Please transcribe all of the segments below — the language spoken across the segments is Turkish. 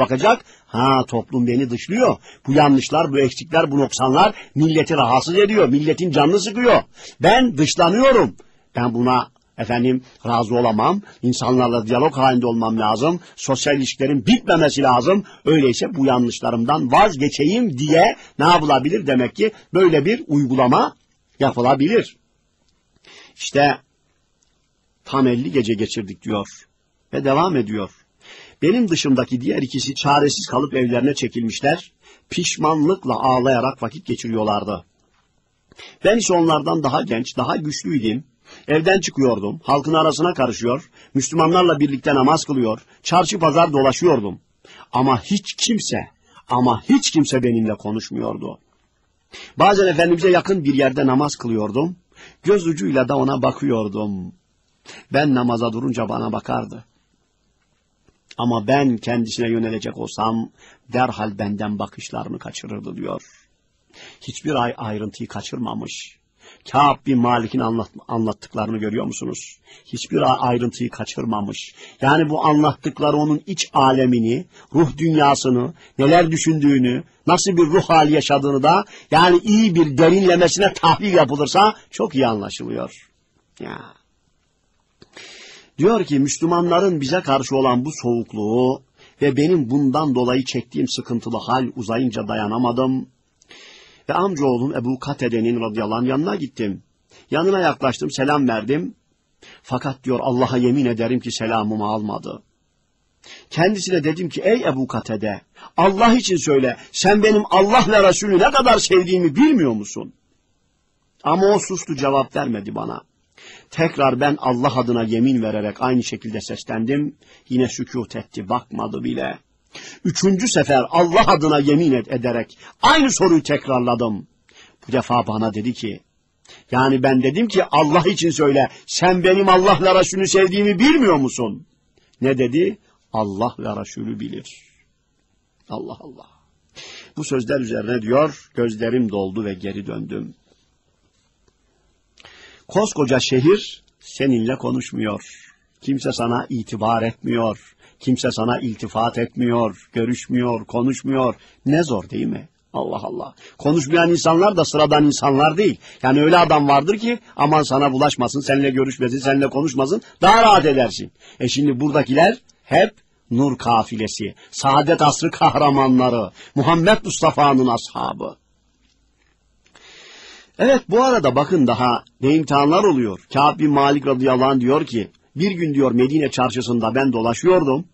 bakacak. Ha toplum beni dışlıyor. Bu yanlışlar, bu eksikler, bu noksanlar milleti rahatsız ediyor. Milletin canını sıkıyor. Ben dışlanıyorum. Ben buna efendim razı olamam. İnsanlarla diyalog halinde olmam lazım. Sosyal ilişkilerin bitmemesi lazım. Öyleyse bu yanlışlarımdan vazgeçeyim diye ne yapılabilir? Demek ki böyle bir uygulama yapılabilir. İşte tam 50 gece geçirdik diyor ve devam ediyor. Benim dışımdaki diğer ikisi çaresiz kalıp evlerine çekilmişler, pişmanlıkla ağlayarak vakit geçiriyorlardı. Ben ise onlardan daha genç, daha güçlüydüm. Evden çıkıyordum, halkın arasına karışıyor, Müslümanlarla birlikte namaz kılıyor, çarşı pazar dolaşıyordum. Ama hiç kimse, ama hiç kimse benimle konuşmuyordu. Bazen Efendimiz'e yakın bir yerde namaz kılıyordum, göz ucuyla da ona bakıyordum. Ben namaza durunca bana bakardı. Ama ben kendisine yönelecek olsam derhal benden bakışlarını kaçırırdı diyor. Hiçbir ay ayrıntıyı kaçırmamış. Kâb bin Malik'in anlat, anlattıklarını görüyor musunuz? Hiçbir ayrıntıyı kaçırmamış. Yani bu anlattıkları onun iç alemini, ruh dünyasını, neler düşündüğünü, nasıl bir ruh hali yaşadığını da yani iyi bir derinlemesine tahlil yapılırsa çok iyi anlaşılıyor. Ya. Diyor ki Müslümanların bize karşı olan bu soğukluğu ve benim bundan dolayı çektiğim sıkıntılı hal uzayınca dayanamadım. Ve amcaoğlum Ebu Katede'nin radıyallahu anh yanına gittim. Yanına yaklaştım, selam verdim. Fakat diyor Allah'a yemin ederim ki selamımı almadı. Kendisine dedim ki ey Ebu Katede Allah için söyle sen benim Allah ve Resulü ne kadar sevdiğimi bilmiyor musun? Ama o sustu cevap vermedi bana. Tekrar ben Allah adına yemin vererek aynı şekilde seslendim. Yine sükut etti, bakmadı bile. Üçüncü sefer Allah adına yemin ederek aynı soruyu tekrarladım. Bu defa bana dedi ki, yani ben dedim ki Allah için söyle, sen benim Allah'la Resulü sevdiğimi bilmiyor musun? Ne dedi? Allah ve Resulü bilir. Allah Allah. Bu sözler üzerine diyor, gözlerim doldu ve geri döndüm. Koskoca şehir seninle konuşmuyor. Kimse sana itibar etmiyor. Kimse sana iltifat etmiyor, görüşmüyor, konuşmuyor. Ne zor değil mi? Allah Allah. Konuşmayan insanlar da sıradan insanlar değil. Yani öyle adam vardır ki aman sana bulaşmasın, seninle görüşmesin, seninle konuşmasın, daha rahat edersin. E şimdi buradakiler hep nur kafilesi, saadet asrı kahramanları, Muhammed Mustafa'nın ashabı. Evet bu arada bakın daha ne imtihanlar oluyor. Kâb bin Malik radıyallahu anh diyor ki bir gün diyor Medine çarşısında ben dolaşıyordum.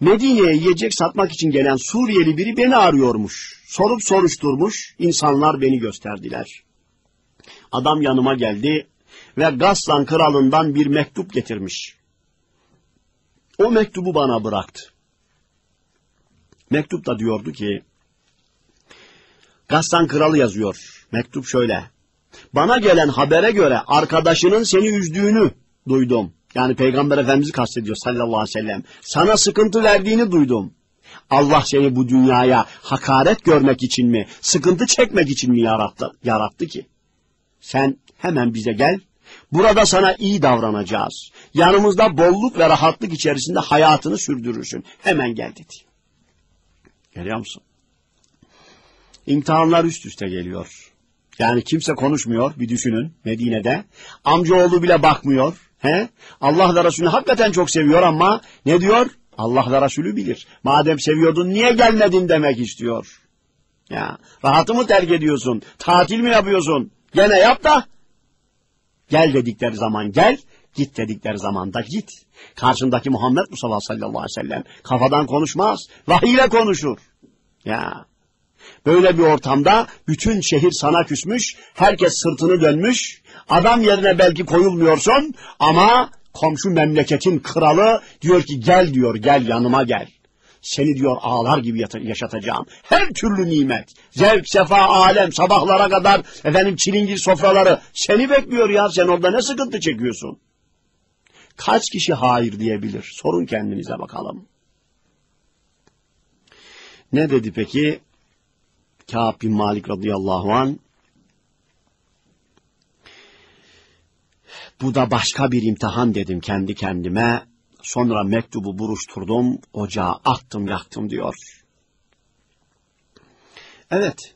Medine'ye yiyecek satmak için gelen Suriyeli biri beni arıyormuş. Sorup soruşturmuş, insanlar beni gösterdiler. Adam yanıma geldi ve Gaslan kralından bir mektup getirmiş. O mektubu bana bıraktı. Mektupta diyordu ki, Gassan kralı yazıyor. Mektup şöyle. Bana gelen habere göre arkadaşının seni üzdüğünü duydum. Yani Peygamber Efendimiz'i kastediyor sallallahu aleyhi ve sellem. Sana sıkıntı verdiğini duydum. Allah seni bu dünyaya hakaret görmek için mi, sıkıntı çekmek için mi yarattı, yarattı ki? Sen hemen bize gel, burada sana iyi davranacağız. Yanımızda bolluk ve rahatlık içerisinde hayatını sürdürürsün. Hemen gel dedi. Görüyor musun? İmtihanlar üst üste geliyor. Yani kimse konuşmuyor bir düşünün Medine'de. Amcaoğlu bile bakmıyor. He? Allah ve Resulü hakikaten çok seviyor ama ne diyor? Allah ve Resulü bilir. Madem seviyordun niye gelmedin demek istiyor. Ya rahatı mı terk ediyorsun? Tatil mi yapıyorsun? Gene yap da gel dedikleri zaman gel, git dedikleri zaman da git. Karşındaki Muhammed Mustafa sallallahu aleyhi ve sellem kafadan konuşmaz, vahiyle konuşur. Ya Böyle bir ortamda bütün şehir sana küsmüş, herkes sırtını dönmüş, adam yerine belki koyulmuyorsun ama komşu memleketin kralı diyor ki gel diyor gel yanıma gel. Seni diyor ağlar gibi yaşatacağım. Her türlü nimet, zevk, sefa, alem, sabahlara kadar efendim çilingir sofraları seni bekliyor ya. Sen orada ne sıkıntı çekiyorsun? Kaç kişi hayır diyebilir? Sorun kendinize bakalım. Ne dedi peki? Kâb bin Malik radıyallahu an bu da başka bir imtihan dedim kendi kendime. Sonra mektubu buruşturdum, ocağa attım yaktım diyor. Evet,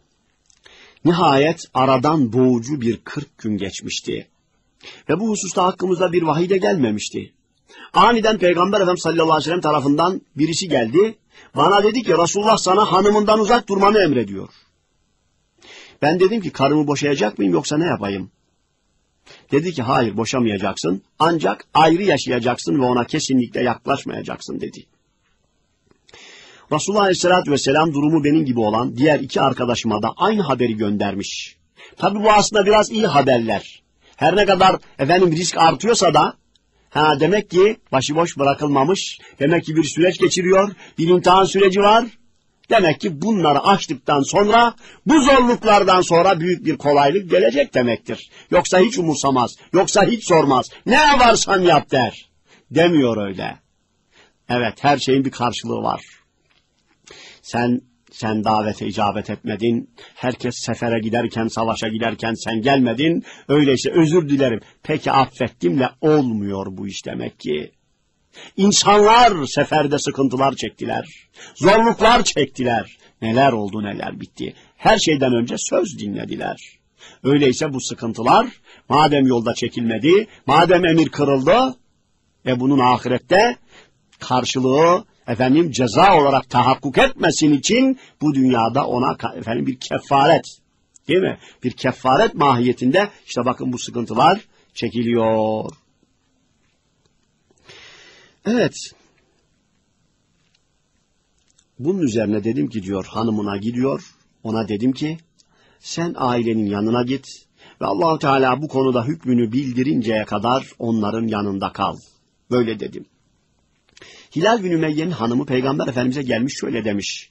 nihayet aradan boğucu bir kırk gün geçmişti. Ve bu hususta hakkımızda bir vahiy de gelmemişti. Aniden Peygamber Efendimiz sallallahu aleyhi ve sellem tarafından birisi geldi. Bana dedi ki Resulullah sana hanımından uzak durmanı emrediyor. Ben dedim ki karımı boşayacak mıyım yoksa ne yapayım? Dedi ki hayır boşamayacaksın ancak ayrı yaşayacaksın ve ona kesinlikle yaklaşmayacaksın dedi. Resulullah Aleyhisselatü Vesselam durumu benim gibi olan diğer iki arkadaşıma da aynı haberi göndermiş. Tabi bu aslında biraz iyi haberler. Her ne kadar efendim risk artıyorsa da ha demek ki başıboş bırakılmamış. Demek ki bir süreç geçiriyor. Bir imtihan süreci var. Demek ki bunları açtıktan sonra bu zorluklardan sonra büyük bir kolaylık gelecek demektir. Yoksa hiç umursamaz, yoksa hiç sormaz. Ne varsan yap der. Demiyor öyle. Evet her şeyin bir karşılığı var. Sen sen davete icabet etmedin. Herkes sefere giderken, savaşa giderken sen gelmedin. Öyleyse özür dilerim. Peki affettim de olmuyor bu iş demek ki. İnsanlar seferde sıkıntılar çektiler. Zorluklar çektiler. Neler oldu neler bitti. Her şeyden önce söz dinlediler. Öyleyse bu sıkıntılar madem yolda çekilmedi, madem emir kırıldı ve bunun ahirette karşılığı efendim ceza olarak tahakkuk etmesin için bu dünyada ona efendim bir kefaret değil mi? Bir kefaret mahiyetinde işte bakın bu sıkıntılar çekiliyor. Evet. Bunun üzerine dedim ki diyor hanımına gidiyor. Ona dedim ki sen ailenin yanına git ve Allahu Teala bu konuda hükmünü bildirinceye kadar onların yanında kal. Böyle dedim. Hilal bin Ümeyye'nin hanımı Peygamber Efendimiz'e gelmiş şöyle demiş.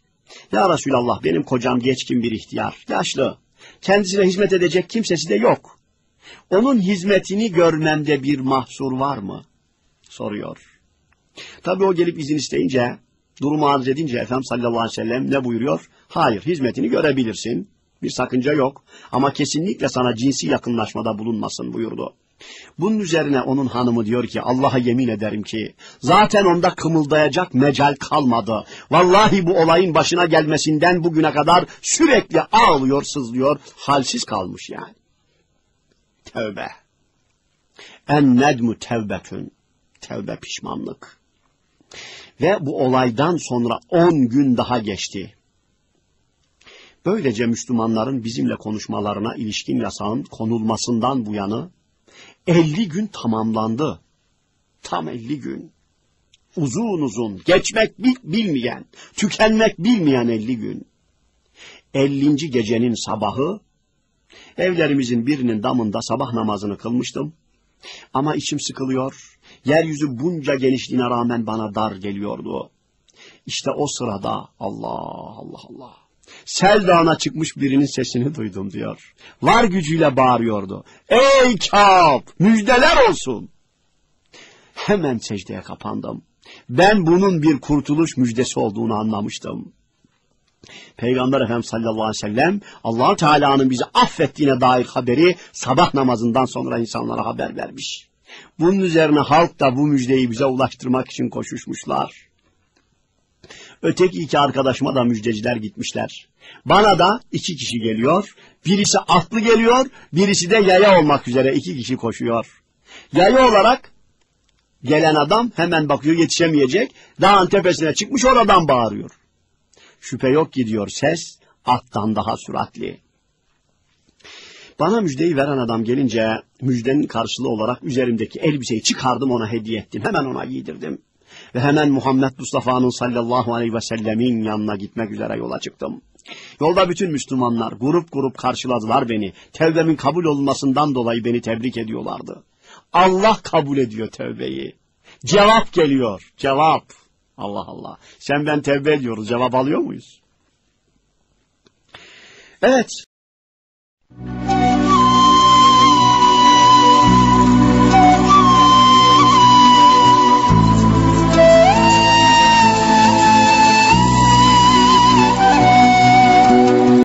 Ya Resulallah benim kocam geçkin bir ihtiyar, yaşlı. Kendisine hizmet edecek kimsesi de yok. Onun hizmetini görmemde bir mahsur var mı? Soruyor. Tabii o gelip izin isteyince, durumu arz edince Efendimiz sallallahu aleyhi ve sellem ne buyuruyor? Hayır, hizmetini görebilirsin. Bir sakınca yok. Ama kesinlikle sana cinsi yakınlaşmada bulunmasın buyurdu. Bunun üzerine onun hanımı diyor ki Allah'a yemin ederim ki zaten onda kımıldayacak mecal kalmadı. Vallahi bu olayın başına gelmesinden bugüne kadar sürekli ağlıyor, sızlıyor, halsiz kalmış yani. Tevbe. En nedmu tevbetün. Tevbe pişmanlık. Ve bu olaydan sonra on gün daha geçti. Böylece Müslümanların bizimle konuşmalarına ilişkin yasağın konulmasından bu yanı 50 gün tamamlandı. Tam 50 gün. Uzun uzun, geçmek bilmeyen, tükenmek bilmeyen 50 gün. 50. gecenin sabahı, evlerimizin birinin damında sabah namazını kılmıştım. Ama içim sıkılıyor, yeryüzü bunca genişliğine rağmen bana dar geliyordu. İşte o sırada Allah Allah Allah. Sel dağına çıkmış birinin sesini duydum diyor. Var gücüyle bağırıyordu. Ey Kâb müjdeler olsun. Hemen secdeye kapandım. Ben bunun bir kurtuluş müjdesi olduğunu anlamıştım. Peygamber Efendimiz sallallahu aleyhi ve sellem allah Teala'nın bizi affettiğine dair haberi sabah namazından sonra insanlara haber vermiş. Bunun üzerine halk da bu müjdeyi bize ulaştırmak için koşuşmuşlar. Öteki iki arkadaşıma da müjdeciler gitmişler. Bana da iki kişi geliyor. Birisi atlı geliyor, birisi de yaya olmak üzere iki kişi koşuyor. Yaya olarak gelen adam hemen bakıyor yetişemeyecek. Dağın tepesine çıkmış oradan bağırıyor. Şüphe yok gidiyor ses attan daha süratli. Bana müjdeyi veren adam gelince müjdenin karşılığı olarak üzerimdeki elbiseyi çıkardım ona hediye ettim. Hemen ona giydirdim. Ve hemen Muhammed Mustafa'nın sallallahu aleyhi ve sellemin yanına gitmek üzere yola çıktım. Yolda bütün Müslümanlar grup grup karşıladılar beni. Tevbemin kabul olmasından dolayı beni tebrik ediyorlardı. Allah kabul ediyor tevbeyi. Cevap geliyor. Cevap. Allah Allah. Sen ben tevbe ediyoruz. Cevap alıyor muyuz? Evet.